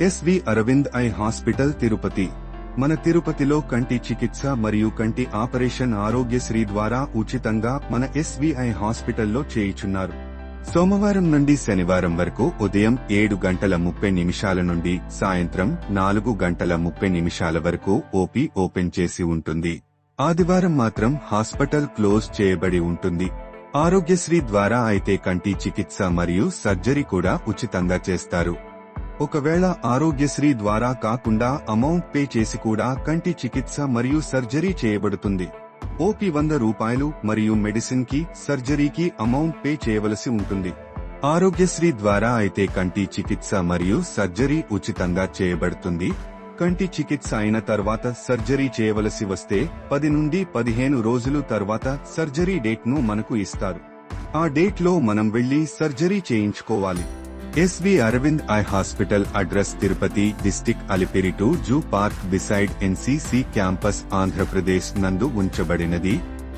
SV Aravind eye hospital Tirupati. మన తిరుపతిలో కంటి చికిత్స మరియు కంటి ఆపరేషన్ ఆరోగ్యశ్రీ ద్వారా ఉచితంగా మన ఎస్విఐ హాస్పిటల్లో చేయుచున్నారు. సోమవారం నుండి శనివారం వరకు ఉదయం ఏడు గంటల ముప్పై నిమిషాల నుండి సాయంత్రం నాలుగు గంటల ముప్పై నిమిషాల వరకు ఓపీ ఓపెన్ చేసి ఉంటుంది. ఆదివారం మాత్రం హాస్పిటల్ క్లోజ్ చేయబడి ఉంటుంది. ఆరోగ్యశ్రీ ద్వారా అయితే కంటి చికిత్స మరియు సర్జరీ కూడా ఉచితంగా చేస్తారు. ఒకవేళ ఆరోగ్యశ్రీ ద్వారా కాకుండా అమౌంట్ పే చేసి కూడా కంటి చికిత్స మరియు సర్జరీ చేయబడుతుంది. ఓపీ వంద రూపాయలు మరియు మెడిసిన్కి సర్జరీకి అమౌంట్ పే చేయవలసి ఉంటుంది. ఆరోగ్యశ్రీ ద్వారా అయితే కంటి చికిత్స మరియు సర్జరీ ఉచితంగా చేయబడుతుంది. కంటి చికిత్స అయిన తర్వాత సర్జరీ చేయవలసి వస్తే పది నుండి పదిహేను రోజులు తర్వాత సర్జరీ డేట్ను మనకు ఇస్తారు. ఆ డేట్లో మనం వెళ్ళి సర్జరీ చేయించుకోవాలి. SV Aravind eye hospital address Tirupati district Alipiri to zoo park beside NCC campus Andhra Pradesh నందు ఉంచబడినది.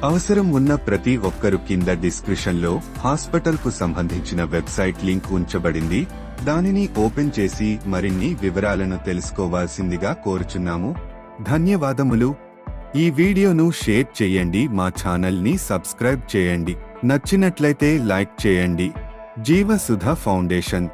అవసరం ఉన్న ప్రతి ఒక్కరు కింద డిస్క్రిప్షన్లో హాస్పిటల్కు సంబంధించిన వెబ్సైట్ లింక్ ఉంచబడింది. దానిని ఓపెన్ చేసి మరిన్ని వివరాలను తెలుసుకోవాల్సిందిగా కోరుచున్నాము. ధన్యవాదములు. ఈ వీడియోను షేర్ చేయండి మా ఛానల్ని సబ్స్క్రైబ్ చేయండి. నచ్చినట్లయితే లైక్ చేయండి. जीवसुधा फाउंडेशन।